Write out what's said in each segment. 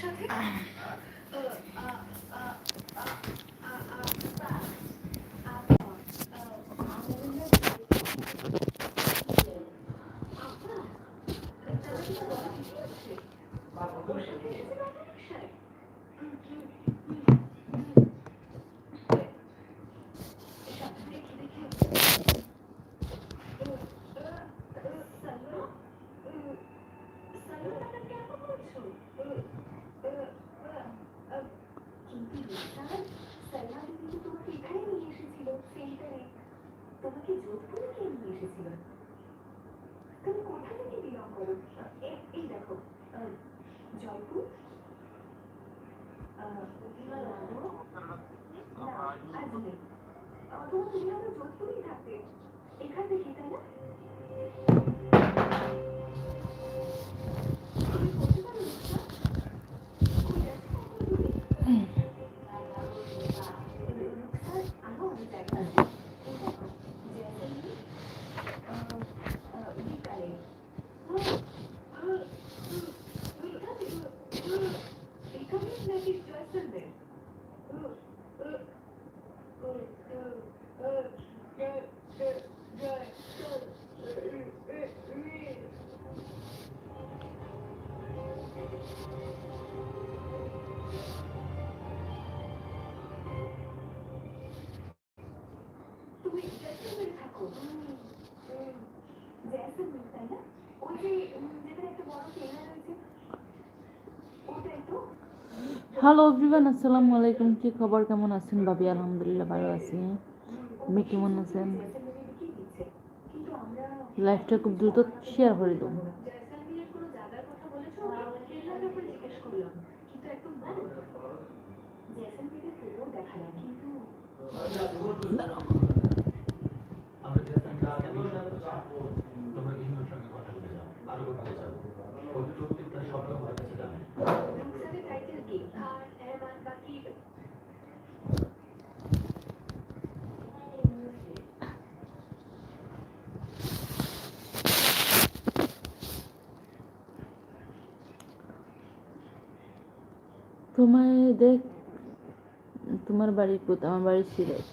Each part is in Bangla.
সাথে কিন্তু রুকসার সাইমা দিদি তো তোমাকে এখানে নিয়ে এসেছিল সেন্টারে তোমাকে যোধপুরে কে নিয়ে এসেছিল? তুমি কোথা থেকে বিলং করো? এই দেখো। জয়পুর। আহ, না, আজমের। আহ, তো তুমি হয়তো যোধপুরেই থাকতে। এখান থেকে তাই না? হ্যালো এভরিওয়ান আসসালামু আলাইকুম কি খবর? কেমন আছেন? ভাবি, আলহামদুলিল্লাহ ভালো আছি। আপনি কেমন আছেন? লাইফটা খুব দ্রুত শেয়ার করে দেবো। তোমায় দেখ তোমার বাড়ি কোথায়? আমার বাড়ি সিলেট।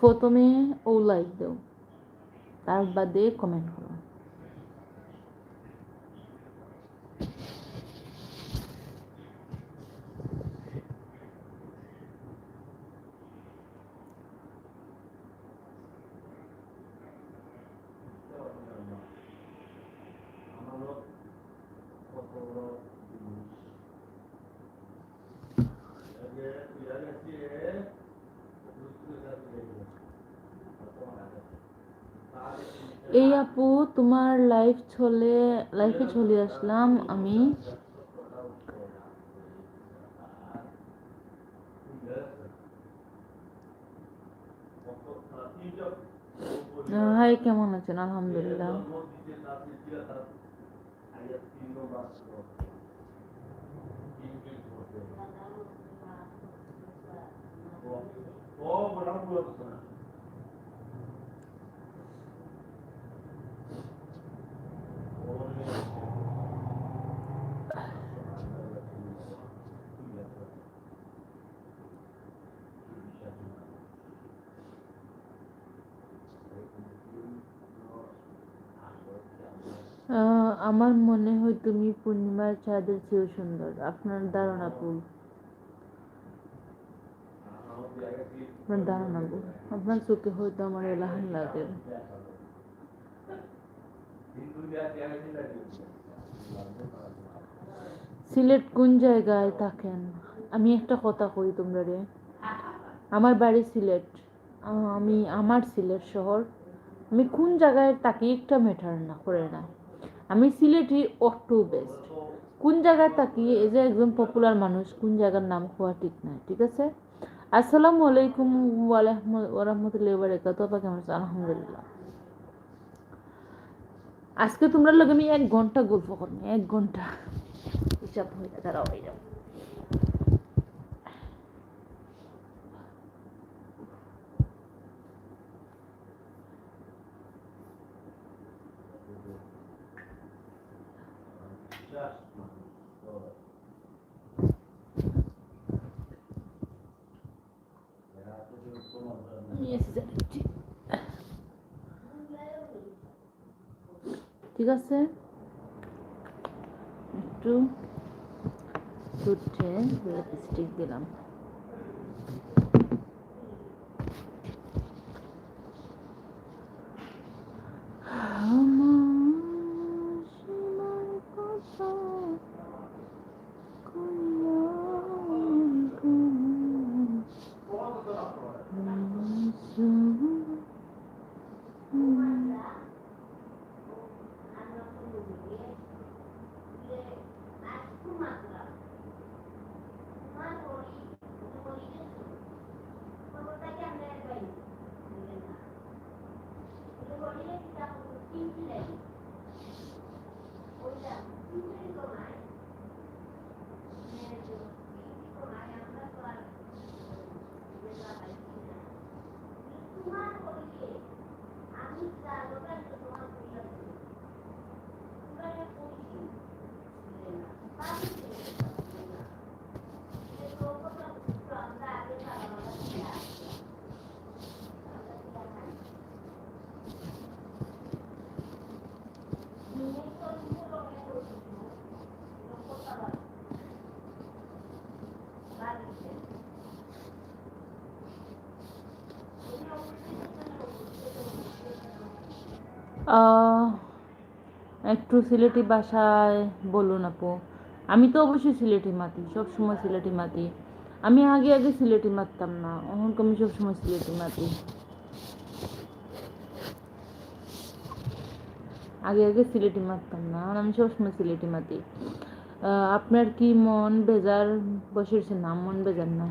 প্রথমে ও লাইক দাও তার বাদে কমেন্ট করো এই আপু তোমার লাইফ চলে লাইফে চলে আসলাম আমি। হাই কেমন আছেন? আলহামদুলিল্লাহ। আহ, আমার মনে হয় তুমি পূর্ণিমার চাঁদের চেয়েও সুন্দর। আপনার ধারণা আপু আপনার ধারণা আপু আপনার চোখে হয়তো আমার এলাহান লাগে। সিলেট কোন জায়গায় থাকেন? আমি একটা কথা কই তোমরা রে। আমার বাড়ি সিলেট। আমি আমার সিলেট শহর। আমি কোন জায়গায় থাকি একটা ম্যাটার না, করে না। আমি সিলেটি অটো বেস্ট। কোন জায়গায় থাকি? এই যে একজন পপুলার মানুষ, কোন জায়গার নাম খোয়া ঠিক নাই, ঠিক আছে? আসসালামু আলাইকুম ওরহমতুল্লাহ বারাকাতু আপা কেমন আছো আলহামদুলিল্লাহ। আজকে তোমরা লোক আমি এক ঘণ্টা গল্প করব, এক ঘণ্টা। হিসাব হয়ে দাঁড়াও হয়ে যাও আমি এসে যাচ্ছি। ঠিক আছে? একটু উঠে লিপস্টিক দিলাম আমার সোনার কথা কইয়া গো। আহ, একটু সিলেটি ভাষায় বলুন আপু। আমি তো অবশ্যই সিলেটি মাতি সব সময় সিলেটি মাতি। আমি আগে আগে সিলেটি মারতাম না তো আমি সব সময় সিলেটি মাতি। আগে আগে সিলেটি মারতাম না এখন আমি সবসময় সিলেটি মাতি। আপনার কি মন বেজার? বসেছে না মন বেজার না।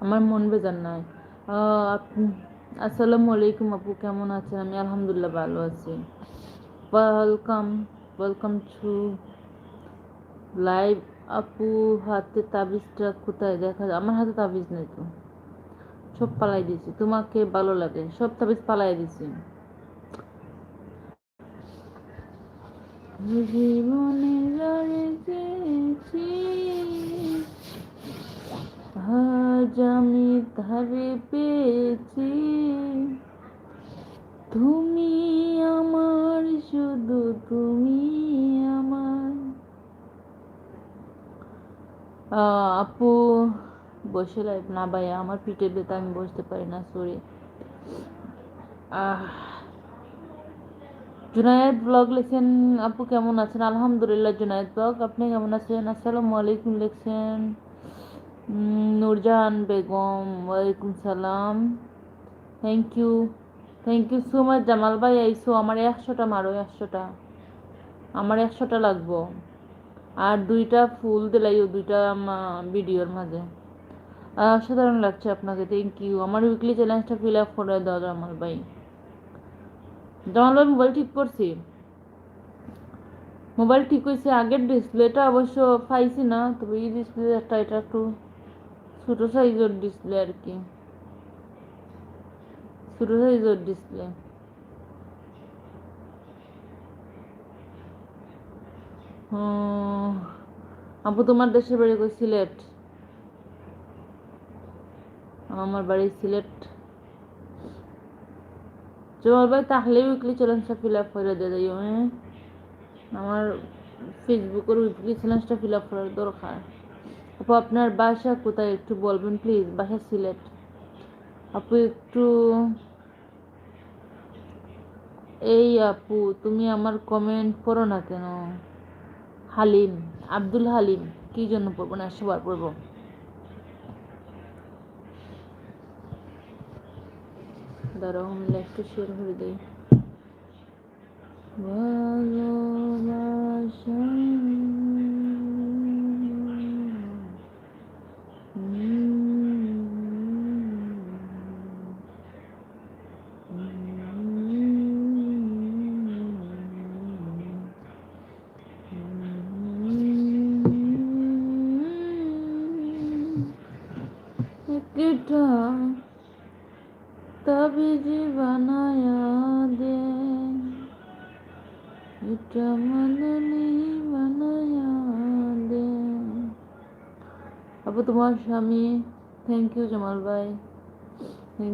আমার মন বেজার নাই। আহ, আপ- আসসালামু আলাইকুম আপু, কেমন আছেন? আমি আলহামদুলিল্লাহ ভালো আছি। ওয়েলকাম ওয়েলকাম টু লাইভ আপু, হাতে তাবিজটা কোথায়? দেখা যায়? আমার হাতে তাবিজ নেই তো। সব পালাই দিয়েছি। তোমাকে ভালো লাগে। সব তাবিজ পালাই দিয়েছি। জীবনে লড়ে যেছি আজ আমি ধারে পেয়েছি। তুমি আমার, শুধু তুমি আমার। আপু, বসে লাইভ না ভাই আমার পিঠে ব্যথা, আমি বসতে পারি না সরি জুনায়েদ ব্লগ লিখছেন, আপু কেমন আছেন? আলহামদুলিল্লাহ, জুনায়েদ ব্লগ, আপনি কেমন আছেন? আসসালামু আলাইকুম লিখছেন। নূরজাহান বেগম ওয়ালাইকুম সালাম thank you thank you so much Jamal ভাই আইসো আমার একশোটা মারো একশোটা আমার একশোটা লাগবো আর দুইটা ফুল দিলাইও দুইটা ভিডিওর মাঝে অসাধারণ লাগছে আপনাকে থ্যাংক ইউ আমার উইকলি চ্যালেঞ্জটা ফিল আপ করে দাও জামাল ভাই জামাল ভাই মোবাইল ঠিক করছি মোবাইল ঠিক হয়েছে আগের ডিসপ্লেটা অবশ্য পাইছি না, তবে এই ডিসপ্লেটা এটা একটু ছোটো সাইজের ডিসপ্লে আর কি। ছোটো সাইজের ডিসপ্লে আপু তোমার দেশের বাড়ি কই? সিলেট। আমার বাড়ি সিলেট। জমাল ভাই তাহলে উইকলি চ্যালেঞ্জটা ফিল আপ করে দিয়ে যাইও হ্যাঁ? আমার ফেসবুকের উইকলি চ্যালেঞ্জটা ফিল আপ করার দরকার। আপু, আপনার বাসা কোথায়? একটু বলবেন প্লিজ, বাসা সিলেট। আপু, একটু এই আপু, তুমি আমার কমেন্ট পড়ো না কেন? হালিম, আব্দুল হালিম, কি জন্য পড়ব না? সবার পড়ব। দাঁড়াও, আমি লাইভটা শেয়ার করে দিই। ভালোবাসা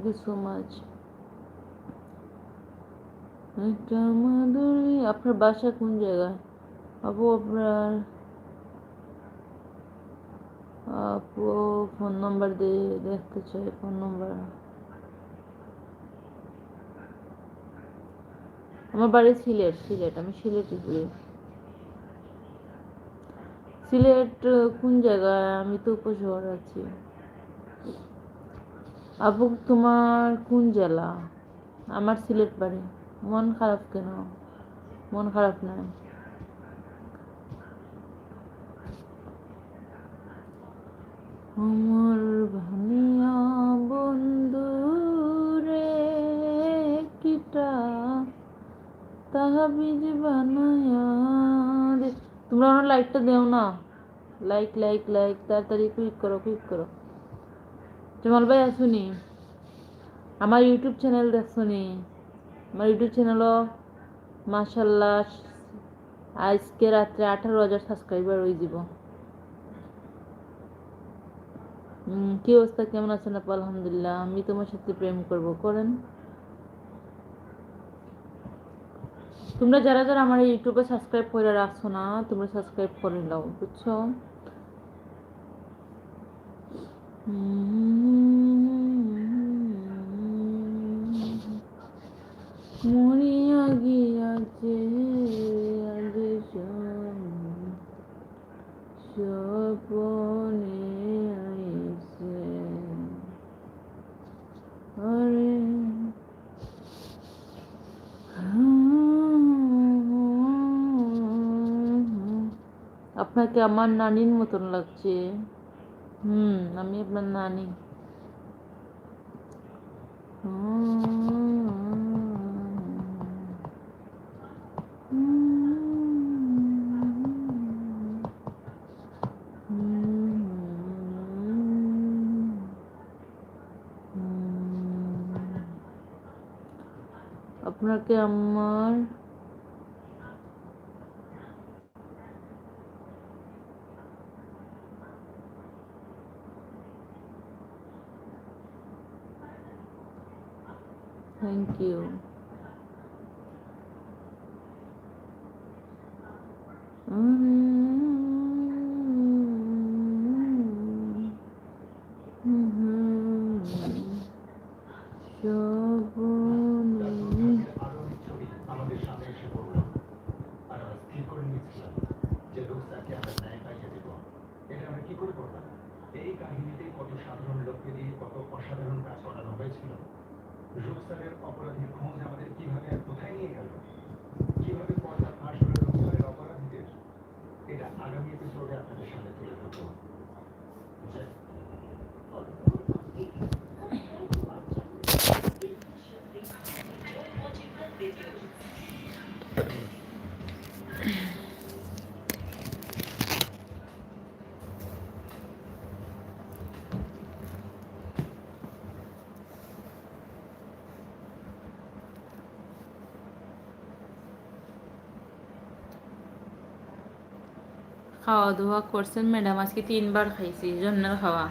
থ্যাংক ইউ সো মাচ আপনার বাসা কোন জায়গায়? আপু, আপনার আপু ফোন নাম্বার দিয়ে দেখতে চাই ফোন নাম্বার আমার বাড়ি সিলেট সিলেট, আমি সিলেটে ঘুরি সিলেট, কোন জায়গায়? আমি তো উপশহর আছি। আপু তোমার কোন জেলা? আমার সিলেট বাড়ি। মন খারাপ কেন? মন খারাপ নাই আমার ভানিয়া বন্ধু রে কিটা তাহাবিজ বানায়া তোমরা লাইকটা দেও না। লাইক লাইক লাইক তাড়াতাড়ি ক্লিক করো ক্লিক করো। জামাল ভাই আসুনি আমার ইউটিউব চ্যানেল দেখছনি আমার ইউটিউব চ্যানেলও মাশাল্লাহ আজকে রাত্রে আঠারো হাজার সাবস্ক্রাইবার হয়ে যাব। কি অবস্থা? কেমন আছেন আপু? আলহামদুলিল্লাহ। আমি তোমার সাথে প্রেম করব। করেন। তোমরা যারা যারা আমার ইউটিউবে সাবস্ক্রাইব করে রাখছো না, তোমরা সাবস্ক্রাইব করে নাও, বুঝছ? মরিয়া গিয়াছে আজ স্বপনে আইছে আরে আপনাকে আমার নানির মতন লাগছে হুম আমি আপনার নানি আপনাকে আমার থ্যাংক ইউ খাওয়া দাওয়া করছেন ম্যাডাম আজকে তিনবার খাইছি জন্মের খাওয়া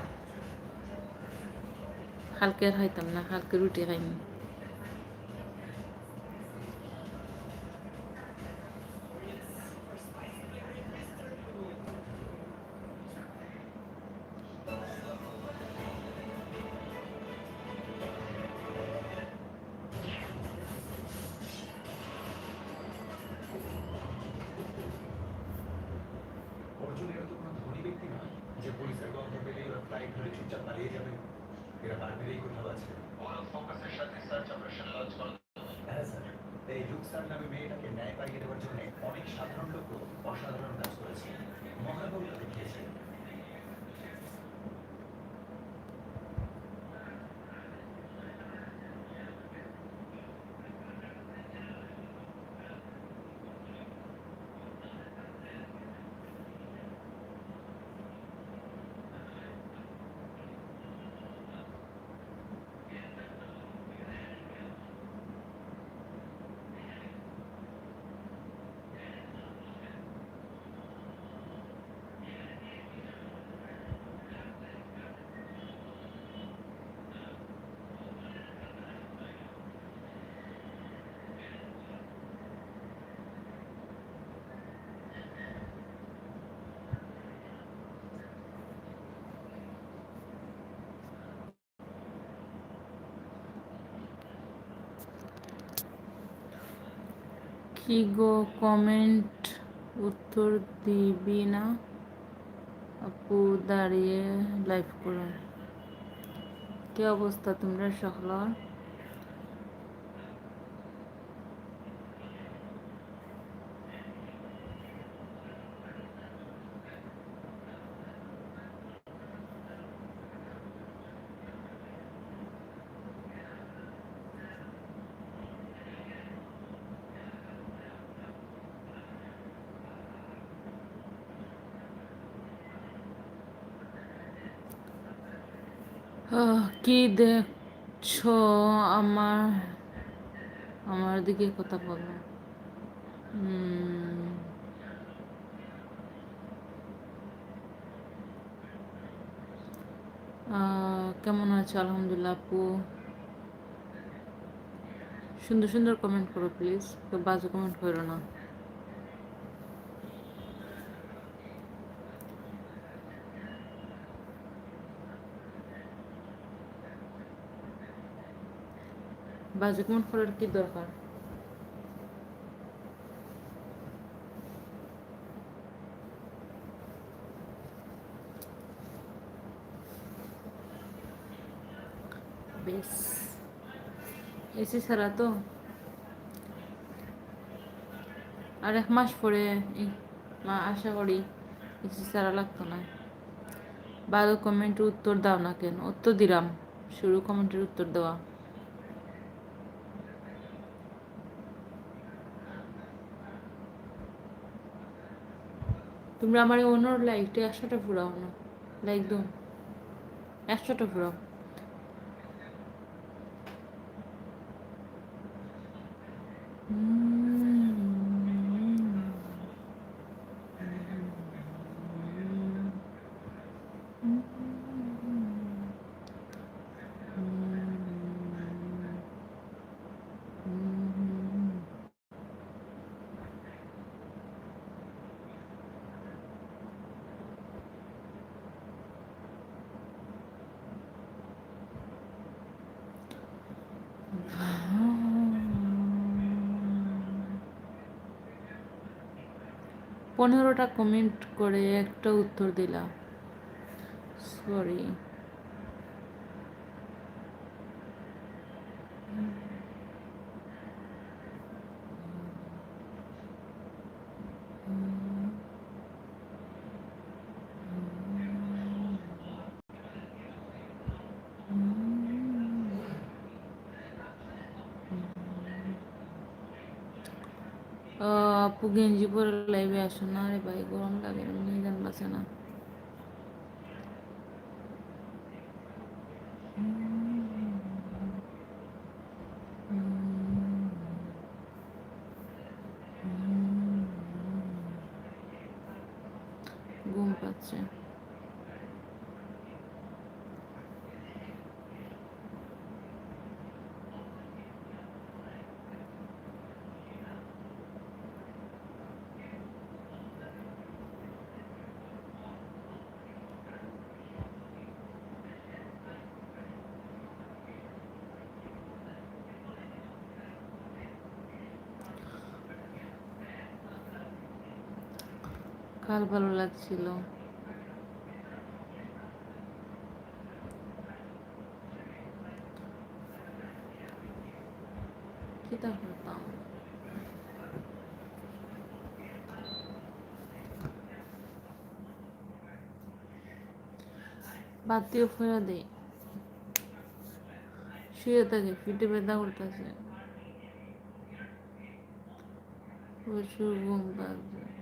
কালকে আর খাইতাম না কালকে রুটি খাইনি চুপচাপ পালিয়ে যাবে এরা বাইরেই কোথাও আছে। হ্যাঁ স্যার এই রুকসার নামে মেয়েটাকে ন্যায় পাইয়ে দেওয়ার জন্য অনেক সাধারণ লোক অসাধারণ কাজ করেছে। মহানবীরা কি গো কমেন্ট উত্তর দিবি না? আপু দাঁড়িয়ে লাইভ করো কি অবস্থা তোমরা সকলার কি দেখছ? আমার আমার দিকে কথা বলো। কেমন আছো? আলহামদুলিল্লাহ, আপু। সুন্দর সুন্দর কমেন্ট করো প্লিজ বাজে কমেন্ট করো না। বাজে কমেন্ট করার কি দরকার? এসি ছাড়া তো আর এক মাস পরে মা আশা করি এসি ছাড়া লাগতো না। ভালো কমেন্টের উত্তর দাও না কেন? উত্তর দিলাম। শুরু কমেন্টের উত্তর দেওয়া। তোমরা আমার অন্য লাইকটা একশোটা ফুরাও না। লাইক একশোটা ফুরাও পনেরোটা কমেন্ট করে একটা উত্তর দিলাম। সরি আপু গেঞ্জি পরে লাইভে আসো না রে ভাই গরম লাগে যান বাসে না ঘুম পাচ্ছে কাল ভালো লাগছিল? কি তা করতাম বাদ দিয়ে ফেরা দে শুয়ে থাকে পিঠে ব্যথা করতেছে। প্রচুর ঘুম পাচ্ছে।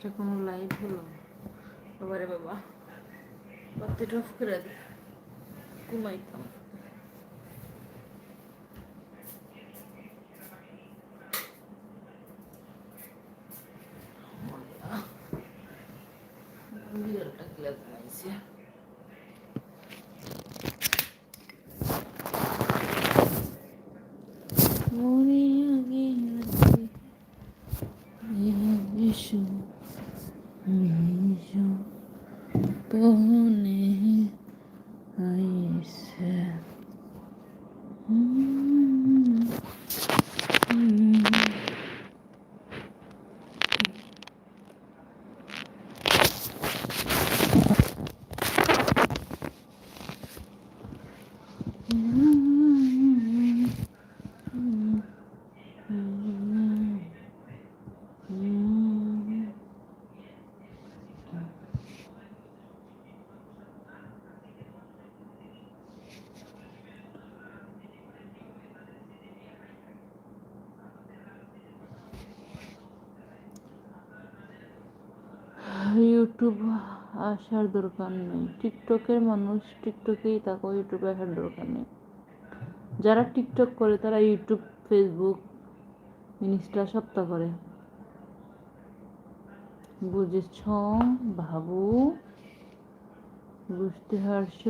এটা কোনো লাইভ হলো বাবারে বাবা বাতিটা অফ করে দে ঘুমাইতাম বিড়ালটা কিলা ঘুমাইছে ইউটিউব আসার দরকার নেই। টিকটকের মানুষ টিকটকেই থাকো, ইউটিউবে আসার দরকার নেই। যারা টিকটক করে, তারা ইউটিউব, ফেসবুক, ইনস্টা সপ্তাহ করে। বুঝেছ ভাবু বুঝতে পারছ?